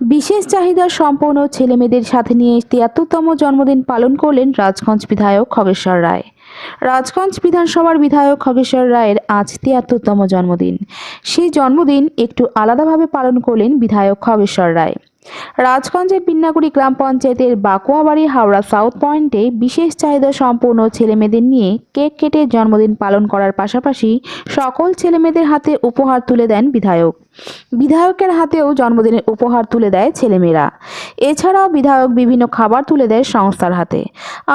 বিশেষ চাহিদা সম্পন্ন ছেলেমেয়েদের সাথে নিয়ে তিয়াত্তরতম জন্মদিন পালন করলেন রাজগঞ্জ বিধায়ক খগেশ্বর রায়। রাজগঞ্জ বিধানসভার বিধায়ক খগেশ্বর রায়ের আজ তিয়াত্তরতম জন্মদিন। সেই জন্মদিন একটু আলাদাভাবে পালন করলেন বিধায়ক খগেশ্বর রায়। রাজগঞ্জের পিন্নাগুড়ি গ্রাম পঞ্চায়েতের বাকুয়াবাড়ি হাওড়া সাউথ পয়েন্টে বিশেষ চাহিদা সম্পন্ন ছেলেমেয়েদের নিয়ে কেক কেটে জন্মদিন পালন করার পাশাপাশি সকল ছেলেমেয়েদের হাতে উপহার তুলে দেন বিধায়ক। বিধায়কের হাতেও জন্মদিনের উপহার তুলে দেয় ছেলেমেয়েরা। এছাড়াও বিধায়ক বিভিন্ন খাবার তুলে দেয় সংস্থার হাতে।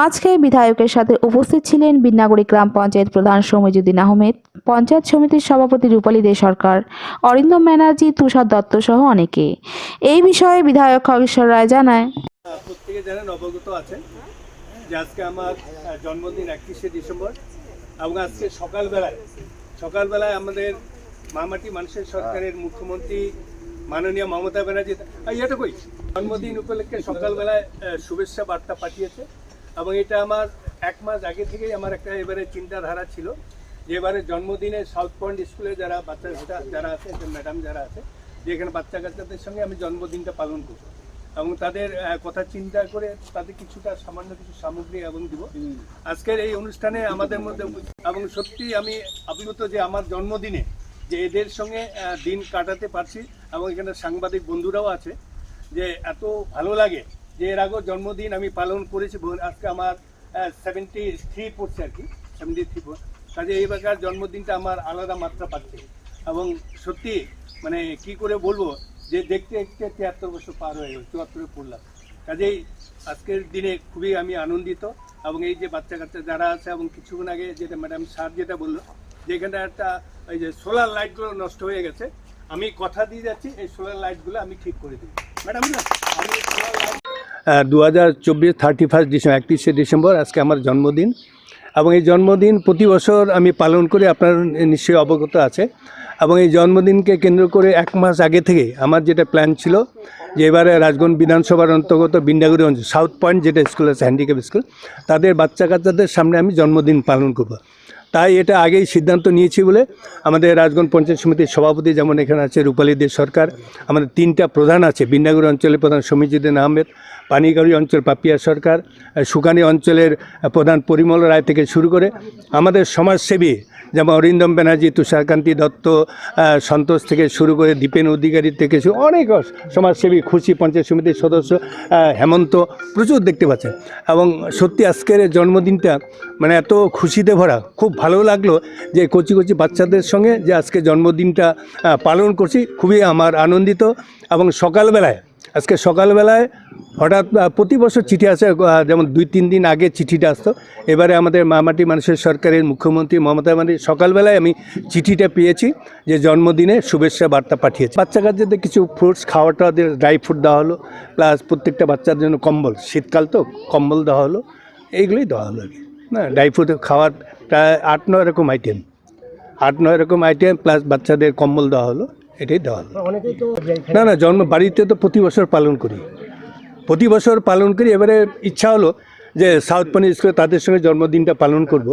আজকে বিধায়কের সাথে উপস্থিত ছিলেন বিন্নাগুড়ি গ্রাম পঞ্চায়েত প্রধান সমীজুদ্দিন আহমেদ, পঞ্চায়েত সমিতির সভাপতি রূপালী দে সরকার অরিন্দম ব্যানার্জি, তুষার দত্ত সহ অনেকে। এই বিষয়ে বিধায়ক খগেশ্বর রায় জানায়। প্রত্যেকে জানেন, অবগত আছেন যে আজকে আমার জন্মদিন একত্রিশে ডিসেম্বর এবং আজকে সকালবেলায় সকালবেলায় আমাদের মামাটি মানুষের সরকারের মুখ্যমন্ত্রী মাননীয় মমতা ব্যানার্জি। এটা কই? জন্মদিন উপলক্ষে সকালবেলায় শুভেচ্ছা বার্তা পাঠিয়েছে। এবং এটা আমার এক মাস আগে থেকেই আমার একটা এবারে চিন্তাধারা ছিল যে এবারে জন্মদিনে সাউথ পয়েন্ট স্কুলে যারা বাচ্চা যারা আছে ম্যাডাম যারা আছে যে এখানে বাচ্চা কাচ্চাদের সঙ্গে আমি জন্মদিনটা পালন করব। এবং তাদের কথা চিন্তা করে তাদের কিছুটা সামান্য কিছু সামগ্রী এবং দিব। আজকের এই অনুষ্ঠানে আমাদের মধ্যে এবং সত্যি আমি আপ্লুত যে আমার জন্মদিনে যে এদের সঙ্গে দিন কাটাতে পারছি এবং এখানে সাংবাদিক বন্ধুরাও আছে, যে এত ভালো লাগে যে এর আগেও জন্মদিন আমি পালন করেছি আজকে আমার সেভেন্টি থ্রি পড়ছে আর কি সেভেন্টি থ্রি ফোর কাজে এইবারকার জন্মদিনটা আমার আলাদা মাত্রা পাচ্ছে। এবং সত্যি মানে কি করে বলব, যে দেখতে দেখতে তিয়াত্তর বছর পার হয়ে গেল, চুয়াত্তরে পড়লাম। কাজেই আজকের দিনে খুবই আমি আনন্দিত, এবং এই যে বাচ্চা কাচ্চা যারা আছে, এবং কিছুক্ষণ আগে যেটা ম্যাডাম স্যার যেটা বলল যেখানে একটা ওই যে সোলার লাইটগুলো নষ্ট হয়ে গেছে, আমি কথা দিয়ে যাচ্ছি, এই সোলার লাইটগুলো আমি ঠিক করে দিই। ম্যাডাম আমি সোলার লাইট দু হাজার চব্বিশ থার্টি ফার্স্ট ডিসেম্বর, একত্রিশে ডিসেম্বর, আজকে আমার জন্মদিন। এবং এই জন্মদিন প্রতি বছর আমি পালন করি, আপনার নিশ্চয়ই অবগত আছে। এবং এই জন্মদিনকে কেন্দ্র করে এক মাস আগে থেকে আমার যেটা প্ল্যান ছিল, যে এবারে রাজগঞ্জ বিধানসভার অন্তর্গত বিন্ডাগুড়ি অঞ্চল সাউথ পয়েন্ট যেটা স্কুল আছে হ্যান্ডিক্যাপ স্কুল তাদের বাচ্চা কাচ্চাদের সামনে আমি জন্মদিন পালন করব। তাই এটা আগেই সিদ্ধান্ত নিয়েছি বলে আমাদের রাজগঞ্জ পঞ্চায়েত সমিতির সভাপতি যেমন এখানে আছে রূপালী দে সরকার, আমাদের তিনটা প্রধান আছে বিন্নাগুড়ি অঞ্চলের প্রধান সমীজুদ্দিন আহমেদ পানিগাড়ি অঞ্চল পাপিয়া সরকার, সুকানি অঞ্চলের প্রধান পরিমল রায় থেকে শুরু করে আমাদের সমাজসেবী যেমন অরিন্দম ব্যানার্জি, তুষারকান্তি দত্ত সন্তোষ থেকে শুরু করে দীপেন অধিকারী থেকে শুরু অনেক সমাজসেবী, খুশি পঞ্চায়েত সমিতির সদস্য হেমন্ত প্রচুর দেখতে পাচ্ছেন। এবং সত্যি আজকের জন্মদিনটা মানে এত খুশিতে ভরা, খুব ভালো লাগল যে কচি কচি বাচ্চাদের সঙ্গে যে আজকে জন্মদিনটা পালন করছি, খুবই আমার আনন্দিত। এবং সকালবেলায় আজকে সকালবেলায় হঠাৎ প্রতি বছর চিঠি আসে যেমন দুই, তিন দিন আগে চিঠিটা আসতো। এবারে আমাদের মামাটি মানুষের সরকারের মুখ্যমন্ত্রী মমতা ব্যানার্জি, সকালবেলায় আমি চিঠিটা পেয়েছি যে জন্মদিনে শুভেচ্ছা বার্তা পাঠিয়েছি। বাচ্চা কাচ্চাদের কিছু ফ্রুটস খাওয়াটা ড্রাই ফ্রুট দেওয়া হলো প্লাস প্রত্যেকটা বাচ্চার জন্য কম্বল। শীতকাল তো, কম্বল দেওয়া হলো, এইগুলোই দেওয়া হলো না ড্রাই ফ্রুট খাওয়ার প্রায় আট, নয় রকম আইটেম আট, নয় রকম আইটেম প্লাস বাচ্চাদের কম্বল দেওয়া হলো। এটাই দেওয়া না না জন্ম বাড়িতে তো প্রতি বছর পালন করি। প্রতি বছর পালন করি এবারে ইচ্ছা হলো যে সাউথ পানি স্কুলে তাদের সঙ্গে জন্মদিনটা পালন করব।